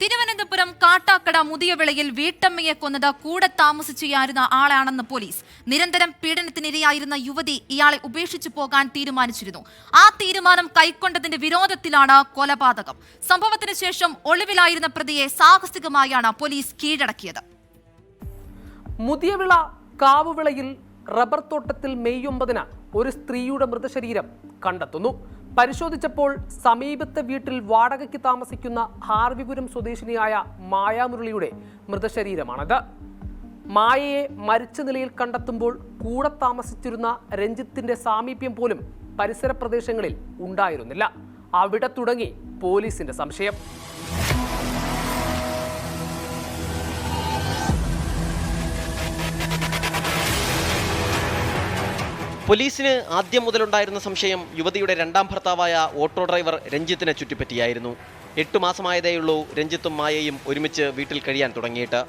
തിരുവനന്തപുരം കാട്ടാക്കട മുതിയവിളയിൽ വീട്ടമ്മയെ കൊന്നത് കൂടെ താമസിച്ചുയായിരുന്ന ആളാണെന്ന് പോലീസ്. നിരന്തരം പീഡനത്തിനിരയായിരുന്ന യുവതി ഇയാളെ ഉപേക്ഷിച്ചു പോകാൻ തീരുമാനിച്ചിരുന്നു. ആ തീരുമാനം കൈക്കൊണ്ടതിന്റെ വിരോധത്തിലാണ് കൊലപാതകം. സംഭവത്തിന് ശേഷം ഒളിവിലായിരുന്ന പ്രതിയെ സാഹസികമായാണ് പോലീസ് കീഴടക്കിയത്. മുതിയവിള കാവുവിളയിൽ റബ്ബർ തോട്ടത്തിൽ മെയ് ഒമ്പതിന് ഒരു സ്ത്രീയുടെ മൃതശരീരം കണ്ടെത്തുന്നു. പരിശോധിച്ചപ്പോൾ സമീപത്തെ വീട്ടിൽ വാടകയ്ക്ക് താമസിക്കുന്ന ഹാർവിപുരം സ്വദേശിനിയായ മായാമുരളിയുടെ മൃതശരീരമാണത്. മായയെ മരിച്ച നിലയിൽ കണ്ടെത്തുമ്പോൾ കൂടെ താമസിച്ചിരുന്ന രഞ്ജിത്തിന്റെ സാമീപ്യം പോലും പരിസര പ്രദേശങ്ങളിൽ ഉണ്ടായിരുന്നില്ല. അവിടെ തുടങ്ങി പോലീസിന്റെ സംശയം. പോലീസിന് ആദ്യം മുതലുണ്ടായിരുന്ന സംശയം യുവതിയുടെ രണ്ടാം ഭർത്താവായ ഓട്ടോ ഡ്രൈവർ രഞ്ജിത്തിനെ ചുറ്റിപ്പറ്റിയായിരുന്നു. എട്ടു മാസമായതേയുള്ളൂ രഞ്ജിത്തും മായയും ഒരുമിച്ച് വീട്ടിൽ കഴിയാൻ തുടങ്ങിയിട്ട്.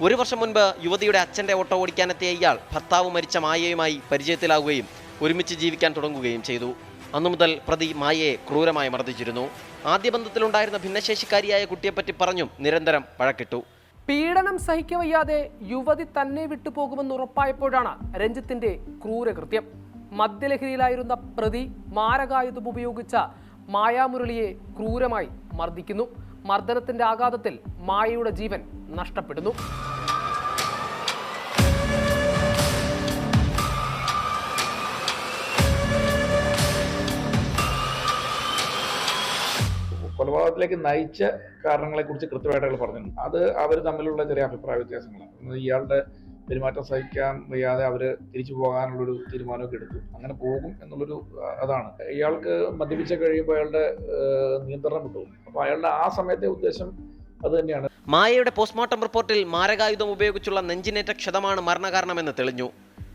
ഒരു വർഷം മുൻപ് യുവതിയുടെ അച്ഛന്റെ ഓട്ടോ ഓടിക്കാനെത്തിയ ഇയാൾ ഭർത്താവ് മരിച്ച മായയുമായി പരിചയത്തിലാവുകയും ഒരുമിച്ച് ജീവിക്കാൻ തുടങ്ങുകയും ചെയ്തു. അന്നു മുതൽ പ്രതി മായയെ ക്രൂരമായി മർദ്ദിച്ചിരുന്നു. ആദ്യ ബന്ധത്തിലുണ്ടായിരുന്ന ഭിന്നശേഷിക്കാരിയായ കുട്ടിയെപ്പറ്റി പറഞ്ഞും നിരന്തരം വഴക്കിട്ടു. പീഡനം സഹിക്കവയ്യാതെ യുവതി തന്നെ വിട്ടുപോകുമെന്ന് ഉറപ്പായപ്പോഴാണ് രഞ്ജിത്തിന്റെ ക്രൂരകൃത്യം. മദ്യലഹരിയിലായിരുന്ന പ്രതി മാരകായുധം ഉപയോഗിച്ച മായാമുരളിയെ ക്രൂരമായി മർദ്ദിക്കുന്നു. മർദ്ദനത്തിന്റെ ആഘാതത്തിൽ മായയുടെ ജീവൻ നഷ്ടപ്പെടുന്നു. കൊലപാതകത്തിലേക്ക് നയിച്ച കാരണങ്ങളെക്കുറിച്ച് കൃത്യമായിട്ട് അയാൾ പറഞ്ഞു അത് അവർ തമ്മിലുള്ള ചെറിയ അഭിപ്രായ വ്യത്യാസങ്ങളാണ്. ഇയാളുടെ പെരുമാറ്റം സഹിക്കാൻ വയ്യാതെ അവർ തിരിച്ചു പോകാനുള്ളൊരു തീരുമാനമൊക്കെ എടുത്തു. അങ്ങനെ പോകും എന്നുള്ളൊരു അതാണ്. ഇയാൾക്ക് മദ്യപിച്ച കഴിയുമ്പോൾ അയാളുടെ നിയന്ത്രണം കിട്ടും അപ്പോൾ അയാളുടെ ആ സമയത്തെ ഉദ്ദേശം അത് തന്നെയാണ്. മായയുടെ പോസ്റ്റ്മോർട്ടം റിപ്പോർട്ടിൽ മാരകായുധം ഉപയോഗിച്ചുള്ള നെഞ്ചിനേറ്റ ക്ഷതമാണ് മരണകാരണമെന്ന് തെളിഞ്ഞു.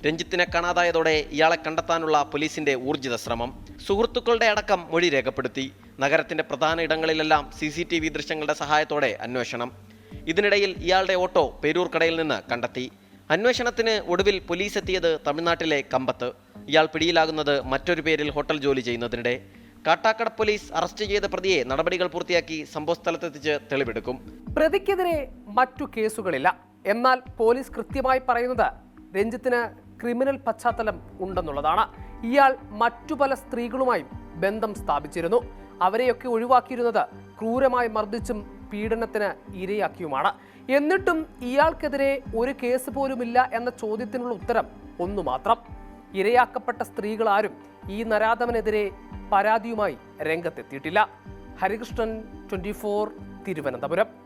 രഞ്ജിത്തിനെ കാണാതായതോടെ ഇയാളെ കണ്ടെത്താനുള്ള പോലീസിന്റെ ഊർജിത ശ്രമം. സുഹൃത്തുക്കളുടെ അടക്കം മൊഴി രേഖപ്പെടുത്തി. നഗരത്തിന്റെ പ്രധാന ഇടങ്ങളിലെല്ലാം സി സി ടി വി ദൃശ്യങ്ങളുടെ സഹായത്തോടെ അന്വേഷണം. ഇതിനിടയിൽ ഇയാളുടെ ഓട്ടോ പേരൂർക്കടയിൽ നിന്ന് കണ്ടെത്തി. അന്വേഷണത്തിന് ഒടുവിൽ പോലീസ് എത്തിയത് തമിഴ്നാട്ടിലെ കമ്പത്ത്. ഇയാൾ പിടിയിലാകുന്നത് മറ്റൊരു പേരിൽ ഹോട്ടൽ ജോലി ചെയ്യുന്നതിനിടെ. കാട്ടാക്കട പോലീസ് അറസ്റ്റ് ചെയ്ത പ്രതിയെ നടപടികൾ പൂർത്തിയാക്കി സംഭവസ്ഥലത്തെത്തിച്ച് തെളിവെടുക്കും. പ്രതിക്കെതിരെ മറ്റു കേസുകളില്ല. എന്നാൽ പോലീസ് കൃത്യമായി പറയുന്നത് രഞ്ജിത്തിന് ക്രിമിനൽ പശ്ചാത്തലം ഉണ്ടെന്നുള്ളതാണ്. ഇയാൾ മറ്റു പല സ്ത്രീകളുമായും ബന്ധം സ്ഥാപിച്ചിരുന്നു. അവരെയൊക്കെ ഒഴിവാക്കിയിരുന്നത് ക്രൂരമായി മർദ്ദിച്ചും പീഡനത്തിന് ഇരയാക്കിയുമാണ്. എന്നിട്ടും ഇയാൾക്കെതിരെ ഒരു കേസ് പോലുമില്ല എന്ന ചോദ്യത്തിനുള്ള ഉത്തരം ഒന്നു മാത്രം ഇരയാക്കപ്പെട്ട സ്ത്രീകളാരും ഈ നരാധമനെതിരെ പരാതിയുമായി രംഗത്തെത്തിയിട്ടില്ല. ഹരികൃഷ്ണൻ ട്വന്റി തിരുവനന്തപുരം.